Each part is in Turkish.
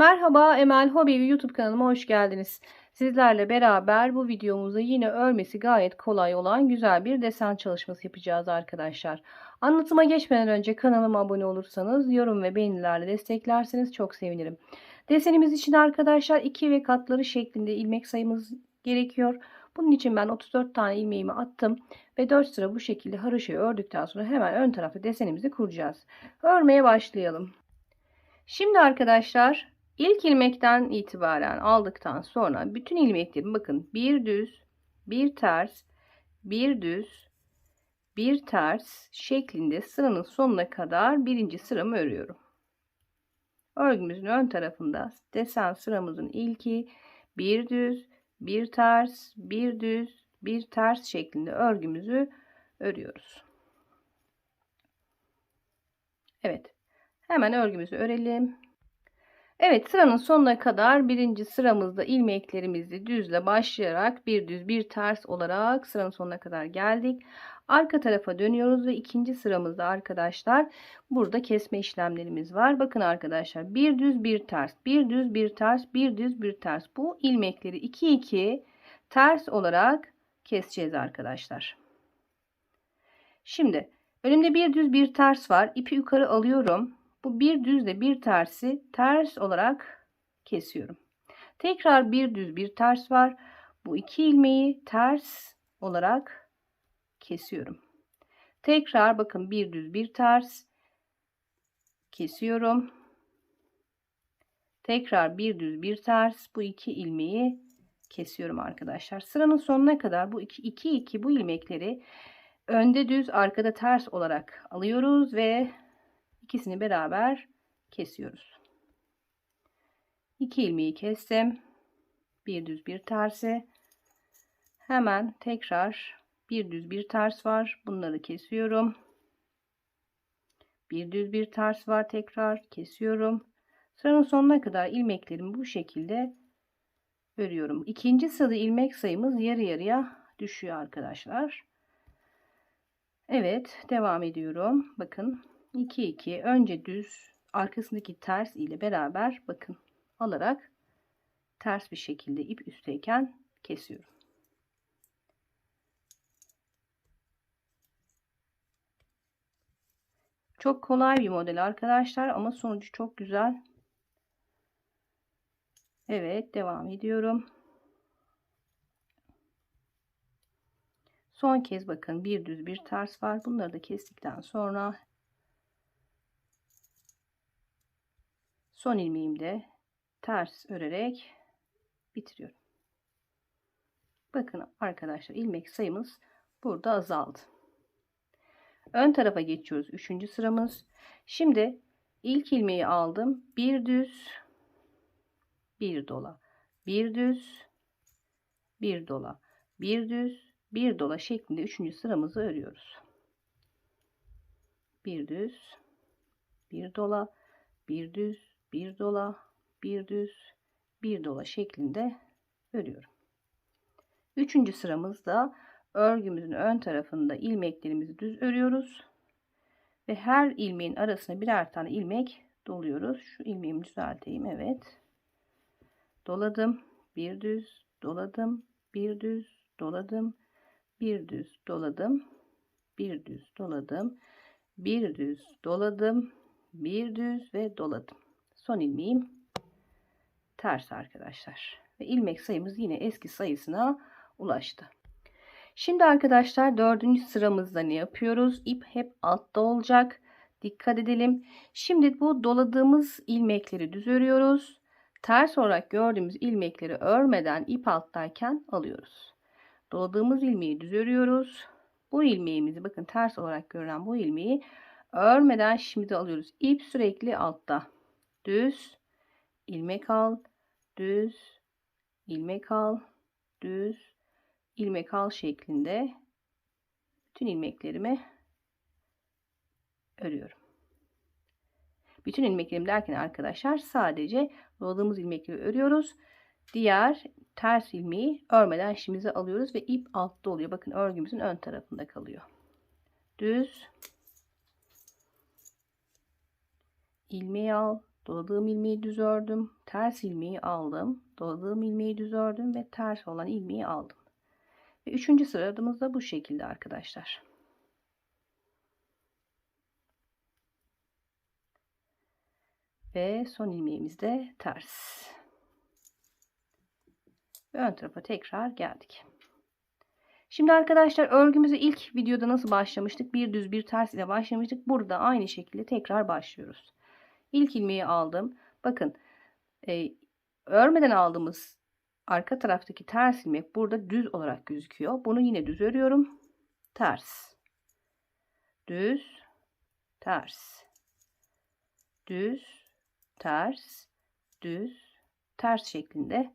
Merhaba Emel Hobi YouTube kanalıma hoş geldiniz. Sizlerle beraber bu videomuzda yine örmesi gayet kolay olan güzel bir desen çalışması yapacağız arkadaşlar. Anlatıma geçmeden önce kanalıma abone olursanız, yorum ve beğenilerle desteklerseniz çok sevinirim. Desenimiz için arkadaşlar 2 ve katları şeklinde ilmek sayımız gerekiyor. Bunun için ben 34 tane ilmeğimi attım ve 4 sıra bu şekilde haroşayı ördükten sonra hemen ön tarafta desenimizi kuracağız. Örmeye başlayalım. Şimdi arkadaşlar ilk ilmekten itibaren aldıktan sonra bütün ilmeklerim bakın bir düz, bir ters, bir düz, bir ters şeklinde sıranın sonuna kadar birinci sıramı örüyorum. Örgümüzün ön tarafında desen sıramızın ilki bir düz, bir ters, bir düz, bir ters şeklinde örgümüzü örüyoruz. Evet. Hemen örgümüzü örelim. Evet sıranın sonuna kadar birinci sıramızda ilmeklerimizi düzle başlayarak bir düz bir ters olarak sıranın sonuna kadar geldik. Arka tarafa dönüyoruz ve ikinci sıramızda arkadaşlar burada kesme işlemlerimiz var. Bakın arkadaşlar bir düz bir ters bir düz bir ters bir düz bir ters bu ilmekleri 2 2 ters olarak keseceğiz arkadaşlar. Şimdi önümde bir düz bir ters var. İpi yukarı alıyorum. Bu bir düzle bir tersi ters olarak kesiyorum. Tekrar bir düz bir ters var. Bu iki ilmeği ters olarak kesiyorum. Tekrar bakın bir düz bir ters kesiyorum. Tekrar bir düz bir ters bu iki ilmeği kesiyorum arkadaşlar. Sıranın sonuna kadar bu iki iki, iki bu ilmekleri önde düz arkada ters olarak alıyoruz ve ikisini beraber kesiyoruz. 2 ilmeği kestim. Bir düz bir tersi. Hemen tekrar bir düz bir ters var. Bunları kesiyorum. Bir düz bir ters var tekrar kesiyorum. Sıranın sonuna kadar ilmeklerimi bu şekilde örüyorum. İkinci sırada ilmek sayımız yarı yarıya düşüyor arkadaşlar. Evet devam ediyorum. Bakın 2 2 önce düz arkasındaki ters ile beraber bakın alarak ters bir şekilde ip üstteyken kesiyorum. Çok kolay bir model arkadaşlar ama sonucu çok güzel. Evet devam ediyorum. Son kez bakın bir düz bir ters var. Bunları da kestikten sonra son ilmeğimde ters örerek bitiriyorum. Bakın arkadaşlar ilmek sayımız burada azaldı. Ön tarafa geçiyoruz. Üçüncü sıramız. Şimdi ilk ilmeği aldım. Bir düz, bir dola, bir düz, bir dola, bir düz, bir dola şeklinde üçüncü sıramızı örüyoruz. Bir düz, bir dola, bir düz, bir dola, bir düz, bir dola şeklinde örüyorum. Üçüncü sıramızda örgümüzün ön tarafında ilmeklerimizi düz örüyoruz. Ve her ilmeğin arasına birer tane ilmek doluyoruz. Şu ilmeğimi düzelteyim. Evet. Doladım. Bir düz doladım. Bir düz doladım. Bir düz doladım. Bir düz doladım. Bir düz doladım. Bir düz ve doladım son ilmeğim ters arkadaşlar. Ve ilmek sayımız yine eski sayısına ulaştı. Şimdi arkadaşlar dördüncü sıramızda ne yapıyoruz? İp hep altta olacak. Dikkat edelim. Şimdi bu doladığımız ilmekleri düz örüyoruz. Ters olarak gördüğümüz ilmekleri örmeden ip alttayken alıyoruz. Doladığımız ilmeği düz örüyoruz. Bu ilmeğimizi bakın ters olarak görünen bu ilmeği örmeden şimdi alıyoruz. İp sürekli altta düz, ilmek al, düz, ilmek al, düz, ilmek al şeklinde bütün ilmeklerimi örüyorum. Bütün ilmeklerim derken arkadaşlar sadece doladığımız ilmekleri örüyoruz. Diğer ters ilmeği örmeden işimize alıyoruz ve ip altta oluyor. Bakın örgümüzün ön tarafında kalıyor. Düz ilmeği al, Doladığım ilmeği düz ördüm. Ters ilmeği aldım. Doladığım ilmeği düz ördüm ve ters olan ilmeği aldım. Ve üçüncü sıramız da bu şekilde arkadaşlar. Ve son ilmeğimiz de ters. Ön tarafa tekrar geldik. Şimdi arkadaşlar örgümüzü ilk videoda nasıl başlamıştık? Bir düz bir ters ile başlamıştık. Burada aynı şekilde tekrar başlıyoruz. İlk ilmeği aldım. Bakın e, örmeden aldığımız arka taraftaki ters ilmek burada düz olarak gözüküyor. Bunu yine düz örüyorum. Ters. Düz. Ters. Düz. Ters. Düz. Ters şeklinde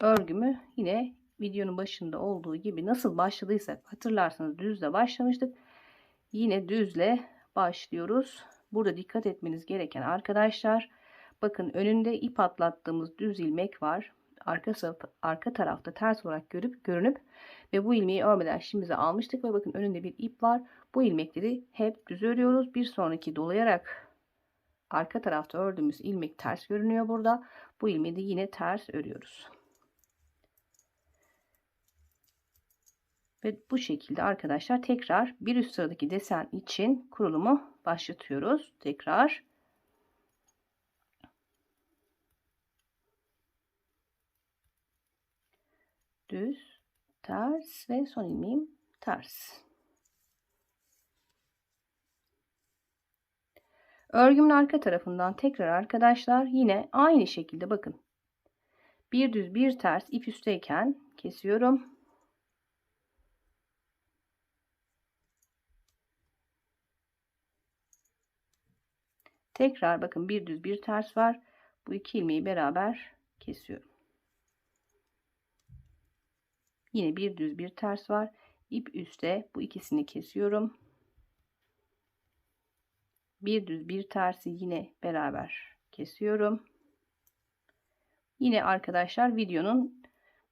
örgümü yine videonun başında olduğu gibi nasıl başladıysak hatırlarsanız düzle başlamıştık. Yine düzle başlıyoruz. Burada dikkat etmeniz gereken arkadaşlar bakın önünde ip atlattığımız düz ilmek var. Arka, arka tarafta ters olarak görüp görünüp ve bu ilmeği örmeden şimdimize almıştık ve bakın önünde bir ip var. Bu ilmekleri hep düz örüyoruz. Bir sonraki dolayarak arka tarafta ördüğümüz ilmek ters görünüyor burada. Bu ilmeği de yine ters örüyoruz. Ve bu şekilde arkadaşlar tekrar bir üst sıradaki desen için kurulumu başlatıyoruz. Tekrar. Düz, ters ve son ilmeğim ters. Örgümün arka tarafından tekrar arkadaşlar yine aynı şekilde bakın. Bir düz bir ters ip üstteyken kesiyorum. Tekrar bakın bir düz bir ters var. Bu iki ilmeği beraber kesiyorum. Yine bir düz bir ters var. İp üstte bu ikisini kesiyorum. Bir düz bir tersi yine beraber kesiyorum. Yine arkadaşlar videonun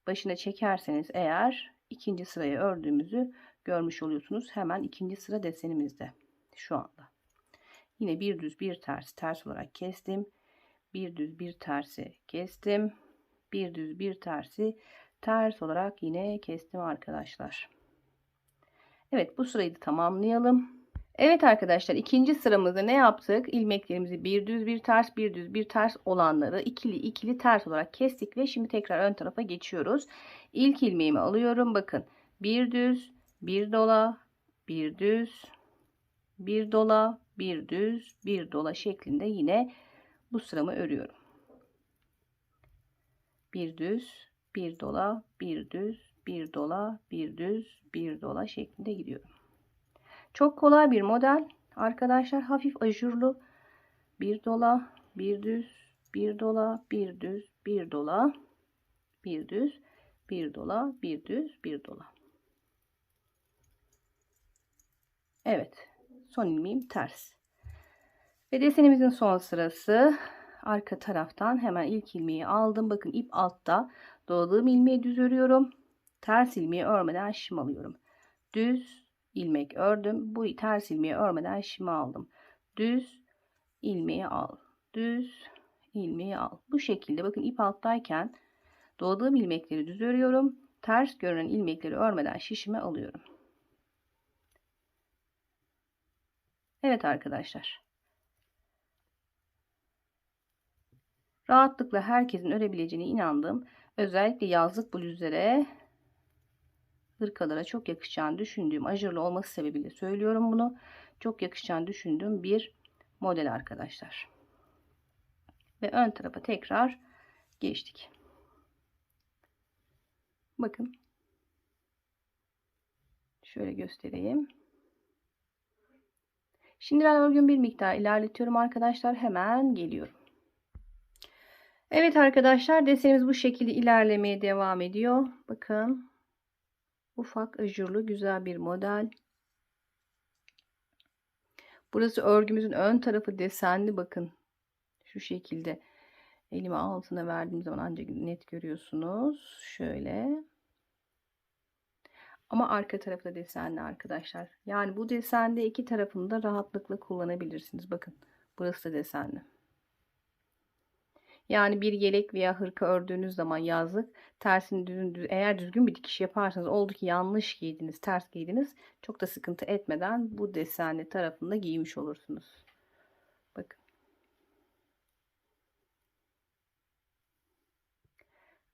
başına çekerseniz eğer ikinci sırayı ördüğümüzü görmüş oluyorsunuz. Hemen ikinci sıra desenimizde şu anda. Yine bir düz bir ters ters olarak kestim. Bir düz bir tersi kestim. Bir düz bir tersi ters olarak yine kestim arkadaşlar. Evet bu sırayı da tamamlayalım. Evet arkadaşlar ikinci sıramızda ne yaptık? İlmeklerimizi bir düz bir ters bir düz bir ters olanları ikili ikili ters olarak kestik ve şimdi tekrar ön tarafa geçiyoruz. İlk ilmeğimi alıyorum. Bakın bir düz bir dola bir düz bir dola bir düz bir dola şeklinde yine bu sıramı örüyorum. Bir düz bir dola bir düz bir dola bir düz bir dola şeklinde gidiyorum. Çok kolay bir model. Arkadaşlar hafif ajurlu bir dola bir düz bir dola bir düz bir dola bir düz bir dola bir düz bir dola. Evet son ilmeğim ters. Ve desenimizin son sırası arka taraftan hemen ilk ilmeği aldım. Bakın ip altta doladığım ilmeği düz örüyorum. Ters ilmeği örmeden şim alıyorum. Düz ilmek ördüm. Bu ters ilmeği örmeden şim aldım. Düz ilmeği al. Düz ilmeği al. Bu şekilde bakın ip alttayken doladığım ilmekleri düz örüyorum. Ters görünen ilmekleri örmeden şişime alıyorum. Evet arkadaşlar. Rahatlıkla herkesin örebileceğine inandığım özellikle yazlık bluzlere hırkalara çok yakışacağını düşündüğüm ajurlu olması sebebiyle söylüyorum bunu. Çok yakışacağını düşündüğüm bir model arkadaşlar. Ve ön tarafa tekrar geçtik. Bakın. Şöyle göstereyim. Şimdi ben örgün bir miktar ilerletiyorum arkadaşlar. Hemen geliyorum. Evet arkadaşlar desenimiz bu şekilde ilerlemeye devam ediyor. Bakın. Ufak ajurlu güzel bir model. Burası örgümüzün ön tarafı desenli bakın. Şu şekilde elime altına verdiğim zaman ancak net görüyorsunuz. Şöyle. Ama arka tarafta desenli arkadaşlar. Yani bu desende iki tarafını da rahatlıkla kullanabilirsiniz. Bakın burası da desenli. Yani bir yelek veya hırka ördüğünüz zaman yazlık tersini düzgün, düz- eğer düzgün bir dikiş yaparsanız oldu ki yanlış giydiniz, ters giydiniz çok da sıkıntı etmeden bu desenli tarafında giymiş olursunuz. Bakın.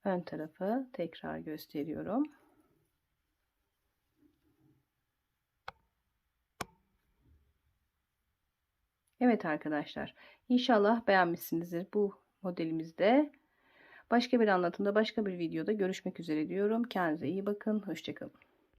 Ön tarafı tekrar gösteriyorum. Evet arkadaşlar. İnşallah beğenmişsinizdir bu modelimizde. Başka bir anlatımda, başka bir videoda görüşmek üzere diyorum. Kendinize iyi bakın. Hoşçakalın.